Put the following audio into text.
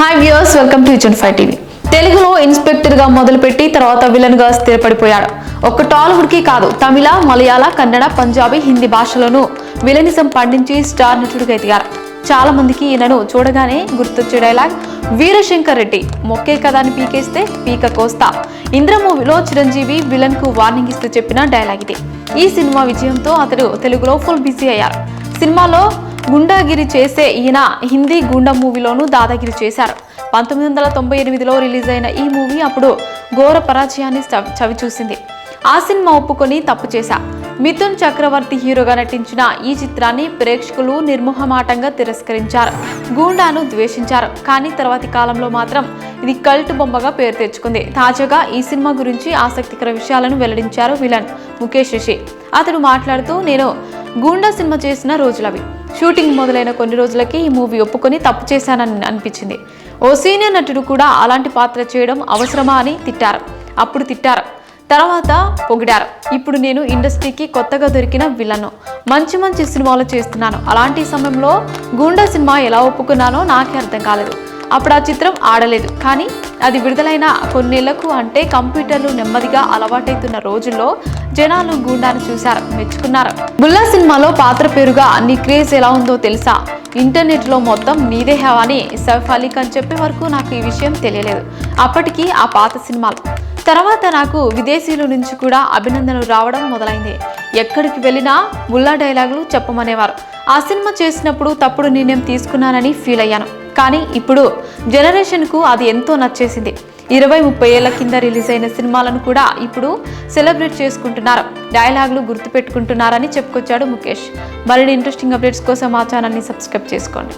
Hi viewers welcome to జన్ five TV తెలుగులో ఇన్స్పెక్టర్గా మొదలుపెట్టి తర్వాత విలన్గా స్థిరపడిపోయాడు. ఒక్క టాలీవుడ్కి కాదు తమిళ మలయాళ కన్నడ పంజాబీ హిందీ భాషలోనూ విలనిజం పండించి స్టార్ నటుడిగా ఎదిగారు. చాలా మందికి ఈయనను చూడగానే గుర్తొచ్చే డైలాగ్ వీరశంకర్ రెడ్డి మొక్కే కథాని పీకేస్తే పీక కోస్తా. ఇంద్ర మూవీలో చిరంజీవి విలన్కు వార్నింగ్ ఇస్తూ చెప్పిన డైలాగ్ ఇది. ఈ సినిమా విజయంతో అతడు తెలుగులో ఫుల్ బిజీ అయ్యారు. సినిమాలో గుండాగిరి చేసే ఈయన హిందీ గుండా మూవీలోనూ దాదాగిరి చేశారు. పంతొమ్మిది వందల తొంభై ఎనిమిదిలో రిలీజ్ అయిన ఈ మూవీ అప్పుడు ఘోర పరాజయాన్ని చవి- చవిచూసింది ఆ సినిమా ఒప్పుకొని తప్పు చేశా. మిథున్ చక్రవర్తి హీరోగా నటించిన ఈ చిత్రాన్ని ప్రేక్షకులు నిర్మోహమాటంగా తిరస్కరించారు. గూండాను ద్వేషించారు. కానీ తర్వాతి కాలంలో మాత్రం ఇది కల్ట్ బొమ్మగా పేరు తెచ్చుకుంది. తాజాగా ఈ సినిమా గురించి ఆసక్తికర విషయాలను వెల్లడించారు విలన్ ముఖేష్ రిషి. అతడు మాట్లాడుతూ నేను గూండా సినిమా చేసిన రోజులవి. షూటింగ్ మొదలైన కొన్ని రోజులకి ఈ మూవీ ఒప్పుకొని తప్పు చేశానని అనిపించింది. ఓ సీనియర్ నటుడు కూడా అలాంటి పాత్ర చేయడం అవసరమా అని తిట్టారు. అప్పుడు తిట్టారు. తర్వాత పొగిడారు. ఇప్పుడు నేను ఇండస్ట్రీకి కొత్తగా దొరికిన విలను మంచి మంచి సినిమాలు చేస్తున్నాను. అలాంటి సమయంలో గూండా సినిమా ఎలా ఒప్పుకున్నానో నాకే అర్థం కాలేదు. అప్పుడు ఆ చిత్రం ఆడలేదు. కానీ అది విడుదలైన కొన్నేళ్ళకు అంటే కంప్యూటర్లు నెమ్మదిగా అలవాటైతున్న రోజుల్లో జనాలు గూండాను చూశారు మెచ్చుకున్నారు. బుల్లా సినిమాలో పాత్ర పేరుగా నీ క్రేజ్ ఎలా ఉందో తెలుసా? ఇంటర్నెట్లో మొత్తం నీదే హవా సైఫ్ అలీ ఖాన్ చెప్పే వరకు నాకు ఈ విషయం తెలియలేదు. అప్పటికి ఆ పాత సినిమాలు. తర్వాత నాకు విదేశీయుల నుంచి కూడా అభినందనలు రావడం మొదలైంది. ఎక్కడికి వెళ్ళినా బుల్లా డైలాగులు చెప్పమనేవారు. ఆ సినిమా చేసినప్పుడు తప్పుడు నిర్ణయం తీసుకున్నానని ఫీల్ అయ్యాను. కానీ ఇప్పుడు జనరేషన్కు అది ఎంతో నచ్చేసింది. ఇరవై ముప్పై ఏళ్ళ కింద రిలీజ్ అయిన సినిమాలను కూడా ఇప్పుడు సెలబ్రేట్ చేసుకుంటున్నారు. డైలాగులు గుర్తుపెట్టుకుంటున్నారని చెప్పుకొచ్చాడు ముఖేష్. మరిన్ని ఇంట్రెస్టింగ్ అప్డేట్స్ కోసం మా ఛానల్ని సబ్స్క్రైబ్ చేసుకోండి.